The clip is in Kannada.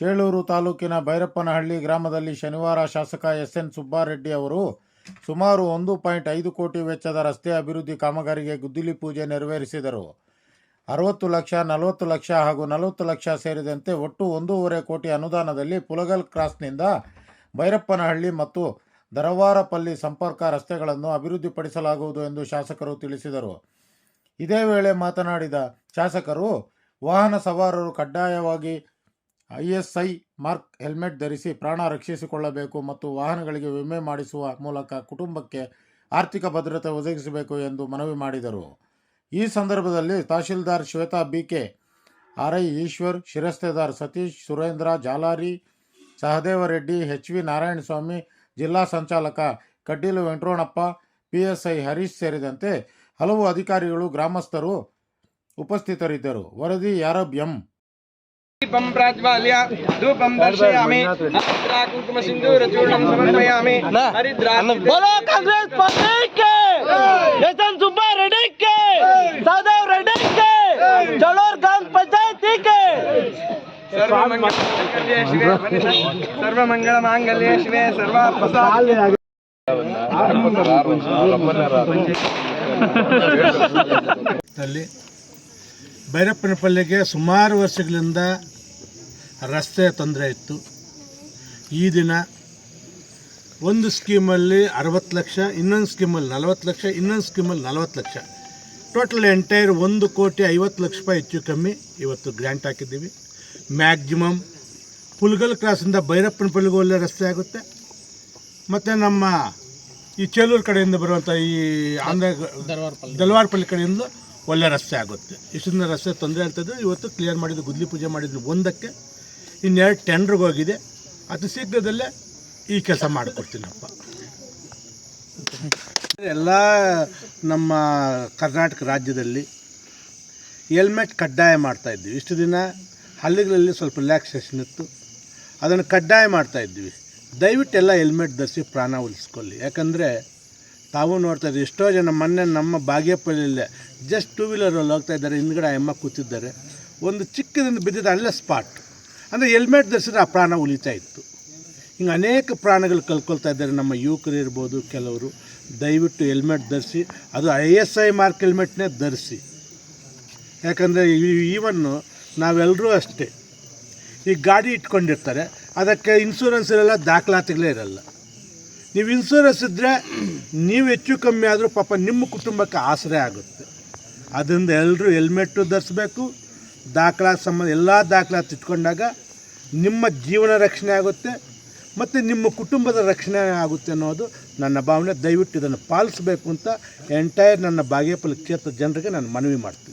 ಚೇಳೂರು ತಾಲೂಕಿನ ಭೈರಪ್ಪನಹಳ್ಳಿ ಗ್ರಾಮದಲ್ಲಿ ಶನಿವಾರ ಶಾಸಕ ಎಸ್ ಎನ್ ಸುಬ್ಬಾರೆಡ್ಡಿ ಅವರು ಸುಮಾರು ಒಂದು ಪಾಯಿಂಟ್ ಐದು ಕೋಟಿ ವೆಚ್ಚದ ರಸ್ತೆ ಅಭಿವೃದ್ಧಿ ಕಾಮಗಾರಿಗೆ ಗುದ್ದಿಲಿ ಪೂಜೆ ನೆರವೇರಿಸಿದರು. ಅರವತ್ತು ಲಕ್ಷ, ನಲವತ್ತು ಲಕ್ಷ ಹಾಗೂ ನಲವತ್ತು ಲಕ್ಷ ಸೇರಿದಂತೆ ಒಟ್ಟು ಒಂದೂವರೆ ಕೋಟಿ ಅನುದಾನದಲ್ಲಿ ಪುಲಗಲ್ ಕ್ರಾಸ್ನಿಂದ ಭೈರಪ್ಪನಹಳ್ಳಿ ಮತ್ತು ದರವಾರಪಲ್ಲಿ ಸಂಪರ್ಕ ರಸ್ತೆಗಳನ್ನು ಅಭಿವೃದ್ಧಿಪಡಿಸಲಾಗುವುದು ಎಂದು ಶಾಸಕರು ತಿಳಿಸಿದರು. ಇದೇ ವೇಳೆ ಮಾತನಾಡಿದ ಶಾಸಕರು, ವಾಹನ ಸವಾರರು ಕಡ್ಡಾಯವಾಗಿ ಐಎಸ್ಐ ಮಾರ್ಕ್ ಹೆಲ್ಮೆಟ್ ಧರಿಸಿ ಪ್ರಾಣ ರಕ್ಷಿಸಿಕೊಳ್ಳಬೇಕು ಮತ್ತು ವಾಹನಗಳಿಗೆ ವಿಮೆ ಮಾಡಿಸುವ ಮೂಲಕ ಕುಟುಂಬಕ್ಕೆ ಆರ್ಥಿಕ ಭದ್ರತೆ ಒದಗಿಸಬೇಕು ಎಂದು ಮನವಿ ಮಾಡಿದರು. ಈ ಸಂದರ್ಭದಲ್ಲಿ tahsildar Shweta BK RI Eshwar, ಶಿರಸ್ತೆದಾರ್ Satish, Surendra Jalari, Sahadevareddy, H V Narayanaswamy, ಜಿಲ್ಲಾ ಸಂಚಾಲಕ ಕಡ್ಡಿಲು ವೆಂಕಟೋಣಪ್ಪ ಪಿಎಸ್ಐ ಹರೀಶ್ ಸೇರಿದಂತೆ ಹಲವು ಅಧಿಕಾರಿಗಳು, ಗ್ರಾಮಸ್ಥರು ಉಪಸ್ಥಿತರಿದ್ದರು. ವರದಿ ಯಾರಬ್ ಎಂ. दीपं प्राज्वाल्य धूपं दर्शयामि हरिद्रा कुङ्कुम सिन्दूरचूर्णं समर्पयामि हरिद्रा बोलो कांग्रेस पार्टी के यशवंत सुब्बा रेड्डी के सदैव रेड्डी के चलोर ग्राम पंचायती के सर्वमङ्गलमाङ्गल्ये शिवे सर्वमङ्गलमाङ्गल्ये शिवे सर्वात्मक ದಲ್ಲಿ ಭೈರಪ್ಪನಪಲ್ಲಿಗೆ ಸುಮಾರು ವರ್ಷಗಳಿಂದ ರಸ್ತೆ ತೊಂದರೆ ಇತ್ತು. ಈ ದಿನ ಒಂದು ಸ್ಕೀಮಲ್ಲಿ ಅರವತ್ತು ಲಕ್ಷ ಇನ್ನೊಂದು ಸ್ಕೀಮಲ್ಲಿ ನಲವತ್ತು ಲಕ್ಷ ಇನ್ನೊಂದು ಸ್ಕೀಮಲ್ಲಿ ನಲವತ್ತು ಲಕ್ಷ. ಟೋಟಲ್ ಎಂಟೈರ್ ಒಂದು ಕೋಟಿ ಐವತ್ತು ಲಕ್ಷ ರೂಪಾಯಿ ಹೆಚ್ಚು ಕಮ್ಮಿ ಇವತ್ತು ಗ್ರ್ಯಾಂಟ್ ಹಾಕಿದ್ದೀವಿ. ಮ್ಯಾಕ್ಸಿಮಮ್ ಪುಲ್ಗಲ್ ಕ್ರಾಸಿಂದ ಭೈರಪ್ಪನ ಪಲ್ಲಿಗೆ ಒಳ್ಳೆ ರಸ್ತೆ ಆಗುತ್ತೆ. ಮತ್ತು ನಮ್ಮ ಈ ಚೇಲೂರು ಕಡೆಯಿಂದ ಬರುವಂಥ ಈ ಆಂಧ್ರ ದಲ್ವಾರ್ಪಲ್ಲಿ ಕಡೆಯಿಂದ ಒಳ್ಳೆ ರಸ್ತೆ ಆಗುತ್ತೆ. ಇಷ್ಟೊಂದು ರಸ್ತೆ ತೊಂದರೆ ಆಗ್ತದೆ ಇವತ್ತು ಕ್ಲಿಯರ್ ಮಾಡಿದ್ದು ಗುದ್ಲಿ ಪೂಜೆ ಮಾಡಿದ್ರು ಒಂದಕ್ಕೆ. ಇನ್ನೆರಡು ಟೆಂಡ್ರಿಗೆ ಹೋಗಿದೆ. ಅತಿ ಶೀಘ್ರದಲ್ಲೇ ಈ ಕೆಲಸ ಮಾಡಿಕೊಡ್ತೀನಪ್ಪ ಎಲ್ಲ ನಮ್ಮ ಕರ್ನಾಟಕ ರಾಜ್ಯದಲ್ಲಿ ಹೆಲ್ಮೆಟ್ ಕಡ್ಡಾಯ ಮಾಡ್ತಾಯಿದ್ವಿ ಇಷ್ಟು ದಿನ ಹಳ್ಳಿಗಳಲ್ಲಿ ಸ್ವಲ್ಪ ರಿಲ್ಯಾಕ್ಸೇಷನ್ ಇತ್ತು. ಅದನ್ನು ಕಡ್ಡಾಯ ಮಾಡ್ತಾಯಿದ್ವಿ ದಯವಿಟ್ಟೆಲ್ಲ ದಯವಿಟ್ಟು ಎಲ್ಲ ಹೆಲ್ಮೆಟ್ ಧರಿಸಿ ಪ್ರಾಣ ಉಳಿಸ್ಕೊಳ್ಳಿ. ಯಾಕಂದರೆ ತಾವು ನೋಡ್ತಾ ಇದ್ದೀವಿ ಎಷ್ಟೋ ಜನ ಮೊನ್ನೆ ನಮ್ಮ ಬಾಗೇಪಲ್ಲಿಯಲ್ಲೇ ಜಸ್ಟ್ ಟೂ ವೀಲರಲ್ಲಿ ಹೋಗ್ತಾ ಇದ್ದಾರೆ. ಹಿಂದ್ಗಡೆ ಅಮ್ಮ ಕೂತಿದ್ದಾರೆ. ಒಂದು ಚಿಕ್ಕದಿಂದ ಬಿದ್ದಿದ್ದ ಅಲ್ಲೇ ಸ್ಪಾಟ್ ಅಂದರೆ ಹೆಲ್ಮೆಟ್ ಧರಿಸಿದ್ರೆ ಆ ಪ್ರಾಣ ಉಳಿತಾ ಇತ್ತು. ಹಿಂಗೆ ಅನೇಕ ಪ್ರಾಣಗಳು ಕಳ್ಕೊಳ್ತಾ ಇದ್ದಾರೆ. ನಮ್ಮ ಯುವಕರು ಇರ್ಬೋದು, ಕೆಲವರು, ದಯವಿಟ್ಟು ಹೆಲ್ಮೆಟ್ ಧರಿಸಿ, ಅದು ಐ ಎಸ್ ಐ ಮಾರ್ಕ್ ಹೆಲ್ಮೆಟ್ನೇ ಧರಿಸಿ. ಯಾಕಂದರೆ ಈವನ್ನು ನಾವೆಲ್ಲರೂ ಅಷ್ಟೇ. ಈ ಗಾಡಿ ಇಟ್ಕೊಂಡಿರ್ತಾರೆ. ಅದಕ್ಕೆ ಇನ್ಸೂರೆನ್ಸ್ ಇರಲ್ಲ, ದಾಖಲಾತಿಗಳೇ ಇರಲ್ಲ. ನೀವು ಇನ್ಸೂರೆನ್ಸ್ ಇದ್ದರೆ ನೀವು ಹೆಚ್ಚು ಕಮ್ಮಿ ಆದರೂ ಪಾಪ ನಿಮ್ಮ ಕುಟುಂಬಕ್ಕೆ ಆಸರೆ ಆಗುತ್ತೆ. ಅದರಿಂದ ಎಲ್ಲರೂ ಹೆಲ್ಮೆಟ್ಟು ಧರಿಸ್ಬೇಕು. ದಾಖಲಾತಿ ಸಂಬಂಧ, ಎಲ್ಲ ದಾಖಲಾತಿ ಇಟ್ಕೊಂಡಾಗ ನಿಮ್ಮ ಜೀವನ ರಕ್ಷಣೆ ಆಗುತ್ತೆ, ಮತ್ತು ನಿಮ್ಮ ಕುಟುಂಬದ ರಕ್ಷಣೆ ಆಗುತ್ತೆ ಅನ್ನೋದು ನನ್ನ ಭಾವನೆ. ದಯವಿಟ್ಟು ಇದನ್ನು ಪಾಲಿಸಬೇಕು ಅಂತ ಎಂಟೈರ್ ನನ್ನ ಬಾಗೇಪಲ್ಲಿ ಕ್ಷೇತ್ರ ಜನರಿಗೆ ನಾನು ಮನವಿ ಮಾಡ್ತೀನಿ.